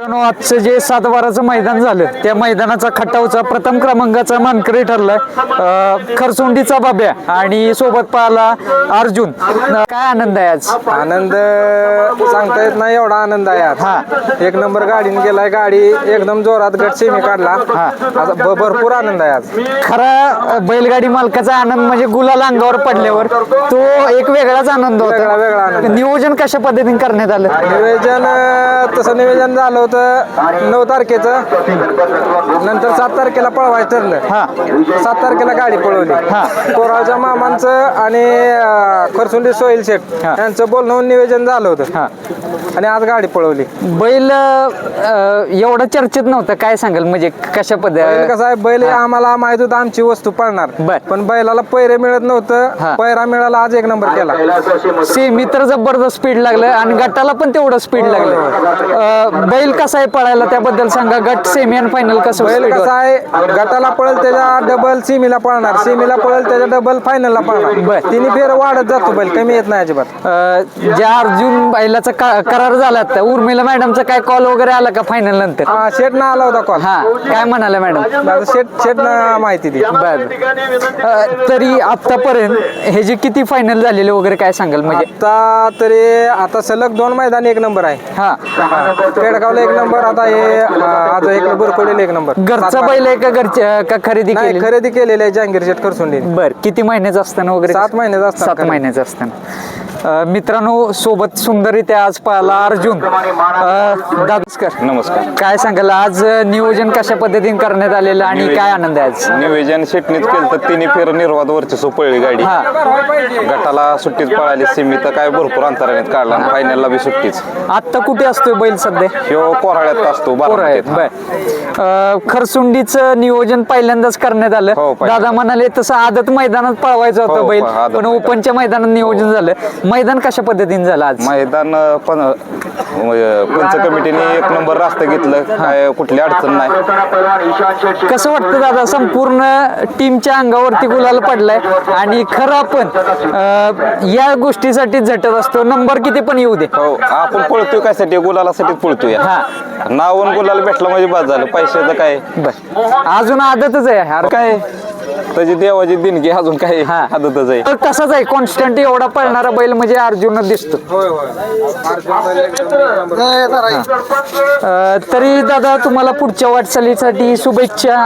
आजचं जे सात बाराचं मैदान झालं त्या मैदानाचा खटावचा प्रथम क्रमांकाचा मानकरी ठरलाय खरसुंडीचा बाब्या आणि सोबत पाहला अर्जुन. काय आनंद आहे आज? आनंद सांगता येत नाही एवढा आनंद आहे आज. हा. एक नंबर गाडीने गेलाय गाडी एकदम जोरात गट सेमी काढला. भ- भरपूर आनंद आहे आज. खरा बैलगाडी मालकाचा आनंद म्हणजे गुलाल अंगावर पडल्यावर तो एक वेगळाच आनंद वेगळा- वेगळा होता आनंद. नियोजन कशा पद्धतीने करण्यात आलं? नियोजन अं, तसं नियोजन झालं होतं नऊ तारखेचं. नंतर सात तारखेला पळवायचं ठरलं. सात तारखेला गाडी पळवली. कोराळच्या मामांचं आणि खरसुंडी सोईल शेठ. यांचं बोलणं नियोजन झालं होतं. आणि आज गाडी पळवली. बैल अं, एवढं चर्चेत नव्हतं. काय सांगाल? म्हणजे कशा बैल पद्धती कसं आहे? बैल हे. आम्हाला माहीत होतं आमची वस्तू पळणार. बर. पण बैलाला पैरे मिळत हा. नव्हतं पैरा मिळाला आज एक नंबर केला. सेमी तर जबरदस्त स्पीड लागलं आणि गटाला पण तेवढं स्पीड लागलं. अं, बैल कसा आहे पळायला त्याबद्दल सांगा. गट सेमी आणि फायनल कसं बैल speed कसा वर? आहे? गटाला पळेल त्याच्या डबल सिमीला पळणार. सिमीला पळेल त्याच्या डबल फायनलला बर. पळणार तिन्ही फेर वाढत जातो बैल. कमी येत नाही अजिबात. अं, ज्या अर्जुन बैलाचा का- करार झाला आता उर्मिला मॅडमचा काय कॉल वगैरे आला का फायनल नंतर? हा शेट ना आला होता कॉल हा काय म्हणाले मॅडम? आता शेट शेट ना माहिती दी बर. तरी आतापर्यंत हे जे किती फायनल झालेले वगैरे काय सांगाल म्हणजे? आता तरी आता सलग दोन मैदान एक नंबर आहे. हा. पेडगावला एक नंबर आता हे आज एक नंबर कोलेला एक नंबर. घरचा बैल आहे का घरच्या का खरेदी नाही केली खरेदी केलेली आहे जहांगीर शेट खरसुंडी बर किती महिन्याचं असताना वगैरे? सात महिन्याचं असताना सात खरेदी. महिन्याचं असताना. मित्रांनो सोबत सुंदररित्या आज पाहिला अर्जुन. दादस्कर नमस्कार. काय सांगाल? आज नियोजन कशा पद्धतीने करण्यात आलेलं आणि काय आनंद आहे आज? नियोजन शेटणीच केलं तर तिन्ही फेर निर्वाद वरची पळली गाडी. हा. गटाला सुट्टीच पळाली सीमित काय भरपूर अंतराने काढला फायनलला बी सुट्टीच. आत्ता कुठे असतोय बैल सध्या? ह्यो कोराळ्यात असतो. बर खरसुंडीचं नियोजन पहिल्यांदाच करण्यात आलं. हो. दादा म्हणाले तसं आदत मैदानात पळवायचं होतं हो, बैल पण. ओपनच्या मैदानात नियोजन झालं. मैदान कशा पद्धतीने झालं आज? मैदान पण पंच कमिटीने एक नंबर रास्ता घेतलं काय कुठली अडचण नाही. कसं वाटतं दादा संपूर्ण टीमच्या अंगावरती गुलाल पडलाय आणि खरं आपण अं, या गोष्टीसाठी झटत असतो. नंबर किती पण येऊ दे. हो आपण पळतोय कायसाठी गुलालासाठीच पळतोय. हा. नावून गुलाल भेटला म्हणजे बाद झालं. पैशाचं काय? बर. अजून आदतच आहे. अरे काय? त्याची देवाची देणगी अजून काय हा. आदतच आहे तर तसाच आहे कॉन्स्टंट एवढा पळणारा बैल म्हणजे अर्जुनच दिसतो होय होय अर्जुन. अं, तरी दादा तुम्हाला पुढच्या वाटचालीसाठी शुभेच्छा